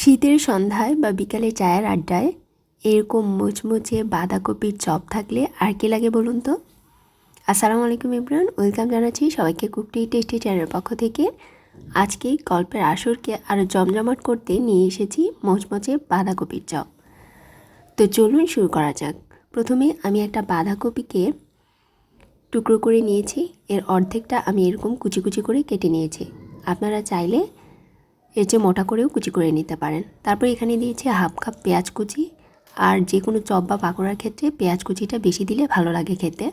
শীতের সন্ধ্যায় বা বিকালে চায়ের আড্ডায় এরকম মুচমুচে বাঁধাকপির চপ থাকলে আর কি লাগে বলুন তো? আসসালামু আলাইকুম ইমরান ওয়েলকাম জানাচ্ছি সবাইকে কুকটি টেস্টি চ্যানেলের পক্ষ থেকে। আজকে গল্পের আসরকে আরও জমজমাট করতে নিয়ে এসেছি মোচমোচে বাঁধাকপির চপ। তো চলুন শুরু করা যাক। প্রথমে আমি একটা বাঁধাকপিকে টুকরো করে নিয়েছি, এর অর্ধেকটা আমি এরকম কুচি কুচি করে কেটে নিয়েছি। আপনারা চাইলে এর চেয়ে মোটা করেও কুচি করে নিতে পারেন। তারপর এখানে দিয়েছি হাফ কাপ পেঁয়াজ কুচি। আর যে কোনো চপ বা পাকোড়ার ক্ষেত্রে পেঁয়াজ কুচিটা বেশি দিলে ভালো লাগে খেতে।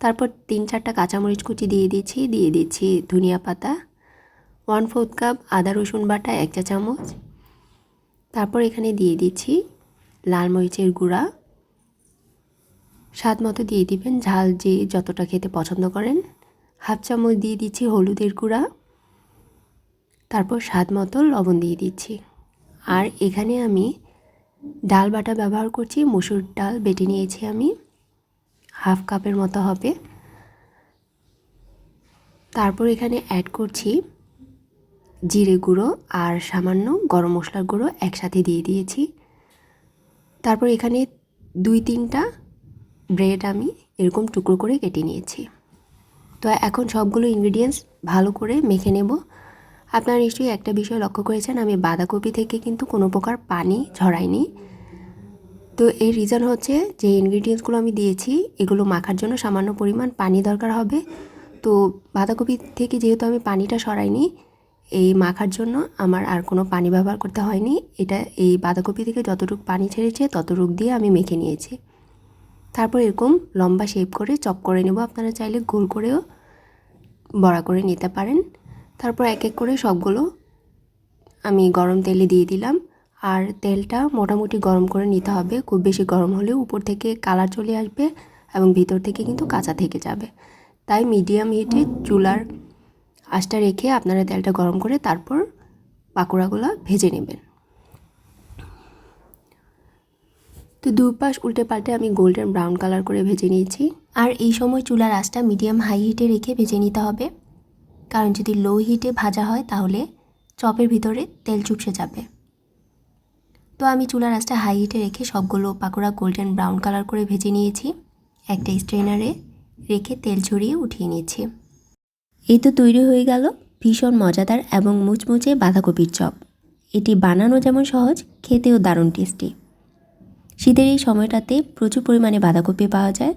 তারপর তিন চারটা কাঁচামরিচ কুচি দিয়ে দিচ্ছি দিয়ে দিচ্ছি ধনিয়া পাতা ওয়ান ফোর্থ কাপ আদা রসুন বাটা, এক চা চামচ। তারপর এখানে দিয়ে দিচ্ছি লাল মরিচের গুঁড়া। স্বাদ মতো দিয়ে দিবেন, ঝাল যে যতটা খেতে পছন্দ করেন। হাফ চামচ দিয়ে দিচ্ছি হলুদের গুঁড়া। তারপর স্বাদ মতো লবণ দিয়ে দিচ্ছি। আর এখানে আমি ডাল বাটা ব্যবহার করছি, মুসুর ডাল বেটে নিয়েছি আমি। হাফ কাপের মতো হবে। তারপর এখানে অ্যাড করছি জিরে গুঁড়ো আর সামান্য গরম মশলার গুঁড়ো একসাথে দিয়ে দিয়েছি। তারপর এখানে দুই তিনটা ব্রেড আমি এরকম টুকরো করে কেটে নিয়েছি। তো এখন সবগুলো ইনগ্রিডিয়েন্টস ভালো করে মেখে নেব। আপনারা নিশ্চয়ই একটা বিষয় লক্ষ্য করেছেন, আমি বাঁধাকপি থেকে কিন্তু কোনো প্রকার পানি ঝরাইনি। তো এই রিজন হচ্ছে যে ইনগ্রিডিয়েন্টসগুলো আমি দিয়েছি, এগুলো মাখার জন্য সামান্য পরিমাণ পানি দরকার হবে। তো বাঁধাকপি থেকে যেহেতু আমি পানিটা সরাইনি, এই মাখার জন্য আমার আর কোনো পানি ব্যবহার করতে হয়নি। এটা, এই বাঁধাকপি থেকে যতটুকু পানি ছেড়েছে, ততটুক দিয়ে আমি মেখে নিয়েছি। তারপর এরকম লম্বা শেপ করে চপ করে নেব। আপনারা চাইলে গোল করেও বড়া করে নিতে পারেন। তারপর এক এক করে সবগুলো আমি গরম তেলে দিয়ে দিলাম। আর তেলটা মোটামুটি গরম করে নিতে হবে। খুব বেশি গরম হলেও উপর থেকে কালার চলে আসবে এবং ভিতর থেকে কিন্তু কাঁচা থেকে যাবে। তাই মিডিয়াম হিটে চুলার আঁচটা রেখে আপনারা তেলটা গরম করে তারপর পাকোড়াগুলো ভেজে নেবেন। তো দুপাশ উল্টে পাল্টে আমি গোল্ডেন ব্রাউন কালার করে ভেজে নিয়েছি। আর এই সময় চুলার আঁচটা মিডিয়াম হাই হিটে রেখে ভেজে নিতে হবে। কারণ যদি লো হিটে ভাজা হয় তাহলে চপের ভিতরে তেল চুপসে যাবে। তো আমি চুলার আঁচটা হাই হিটে রেখে সবগুলো পাকোড়া গোল্ডেন ব্রাউন কালার করে ভেজে নিয়েছি। একটা স্ট্রেনারে রেখে তেল ছড়িয়ে উঠিয়ে নিয়েছি। এই তো তৈরি হয়ে গেল ভীষণ মজাদার এবং মুচমুচে বাঁধাকপির চপ। এটি বানানো যেমন সহজ, খেতেও দারুণ টেস্টি শীতের এই সময়টাতে প্রচুর পরিমাণে বাঁধাকপি পাওয়া যায়।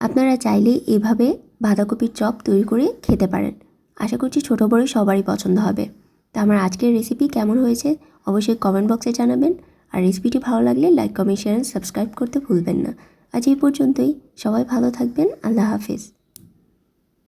আপনারা চাইলে এভাবে বাঁধাকপির চপ তৈরি করে খেতে পারেন। আশা করছি ছোটো বড়ো সবারই পছন্দ হবে। তা আমার আজকের রেসিপি কেমন হয়েছে অবশ্যই কমেন্ট বক্সে জানাবেন। আর রেসিপিটি ভালো লাগলে লাইক কমেন্ট শেয়ার সাবস্ক্রাইব করতে ভুলবেন না। আজ এই পর্যন্তই। সবাই ভালো থাকবেন। আল্লাহ হাফিজ।